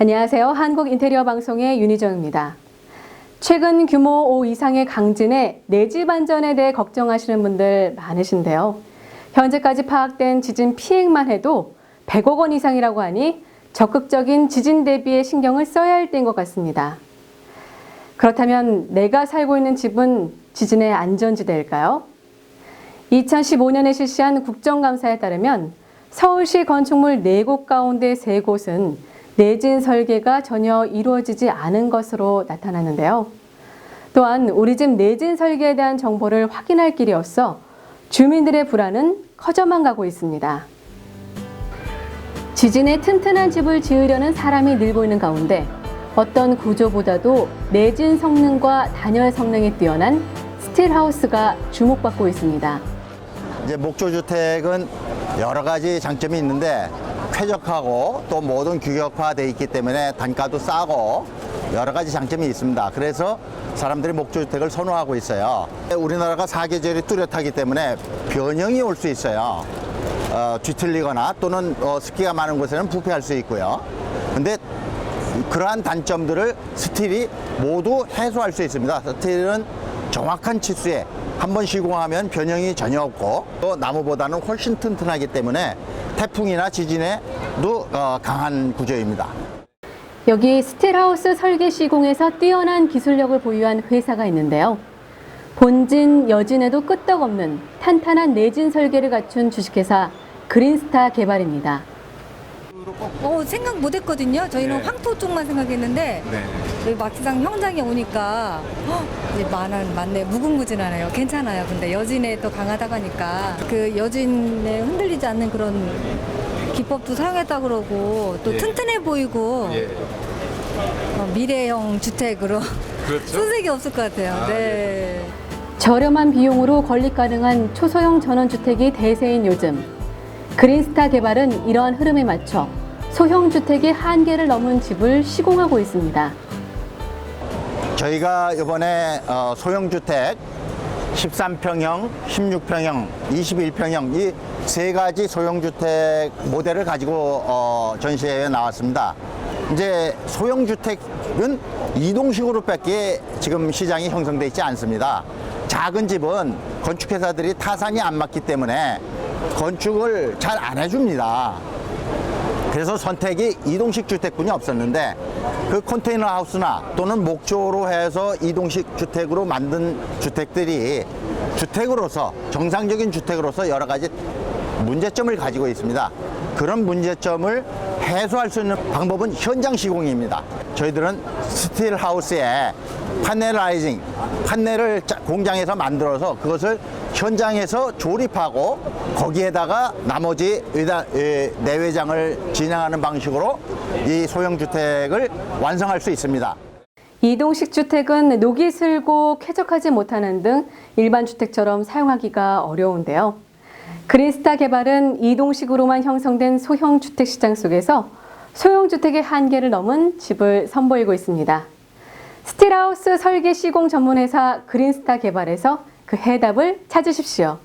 안녕하세요. 한국 인테리어 방송의 윤희정입니다. 최근 규모 5 이상의 강진에 내집 안전에 대해 걱정하시는 분들 많으신데요. 현재까지 파악된 지진 피해만 해도 100억 원 이상이라고 하니 적극적인 지진 대비에 신경을 써야 할 때인 것 같습니다. 그렇다면 내가 살고 있는 집은 지진의 안전지대일까요? 2015년에 실시한 국정감사에 따르면 서울시 건축물 4곳 가운데 3곳은 내진 설계가 전혀 이루어지지 않은 것으로 나타났는데요. 또한 우리 집 내진 설계에 대한 정보를 확인할 길이 없어 주민들의 불안은 커져만 가고 있습니다. 지진에 튼튼한 집을 지으려는 사람이 늘고 있는 가운데 어떤 구조보다도 내진 성능과 단열 성능이 뛰어난 스틸하우스가 주목받고 있습니다. 이제 목조 주택은 여러 가지 장점이 있는데 쾌적하고 또 모든 규격화돼 있기 때문에 단가도 싸고 여러 가지 장점이 있습니다. 그래서 사람들이 목조 주택을 선호하고 있어요. 우리나라가 사계절이 뚜렷하기 때문에 변형이 올 수 있어요. 어, 뒤틀리거나 또는 어, 습기가 많은 곳에는 부패할 수 있고요. 근데 그러한 단점들을 스틸이 모두 해소할 수 있습니다. 스틸은 정확한 치수에 한 번 시공하면 변형이 전혀 없고 또 나무보다는 훨씬 튼튼하기 때문에 태풍이나 지진에도 어, 강한 구조입니다. 여기 스틸하우스 설계 시공에서 뛰어난 기술력을 보유한 회사가 있는데요. 본진, 여진에도 끄떡없는 탄탄한 내진 설계를 갖춘 주식회사 그린스타 개발입니다. 어, 생각 못 했거든요. 저희는 네. 황토 쪽만 생각했는데 네. 여기 막상 현장에 오니까 헉, 이제 많은 맞네 무궁무진하네요. 괜찮아요. 근데 여진에 또 강하다 가니까 그 여진에 흔들리지 않는 그런 기법도 사용했다 그러고 또 예. 튼튼해 보이고 예. 어, 미래형 주택으로 그렇죠. 손색이 없을 것 같아요. 아, 네. 저렴한 비용으로 건립 가능한 초소형 전원주택이 대세인 요즘 그린스타 개발은 이러한 흐름에 맞춰 소형 주택의 한계를 넘은 집을 시공하고 있습니다. 저희가 이번에 어, 소형 주택 13평형, 16평형, 21평형 이 세 가지 소형 주택 모델을 가지고 어, 전시회에 나왔습니다. 이제 소형 주택은 이동식으로 밖에 지금 시장이 형성돼 있지 않습니다. 작은 집은 건축회사들이 타산이 안 맞기 때문에 건축을 잘 안 해줍니다. 그래서 선택이 이동식 주택군이 없었는데 그 컨테이너 하우스나 또는 목조로 해서 이동식 주택으로 만든 주택들이 주택으로서 정상적인 주택으로서 여러 가지 문제점을 가지고 있습니다. 그런 문제점을 해소할 수 있는 방법은 현장 시공입니다. 저희들은 스틸 하우스에 파넬라이징, 판넬을 짜- 공장에서 만들어서 그것을 현장에서 조립하고 거기에다가 나머지 내외장을 진행하는 방식으로 이 소형 주택을 완성할 수 있습니다. 이동식 주택은 녹이 슬고 쾌적하지 못하는 등 일반 주택처럼 사용하기가 어려운데요. 그린스타 개발은 이동식으로만 형성된 소형 주택 시장 속에서 소형 주택의 한계를 넘은 집을 선보이고 있습니다. 스틸하우스 설계 시공 전문 회사 그린스타 개발에서 그 해답을 찾으십시오.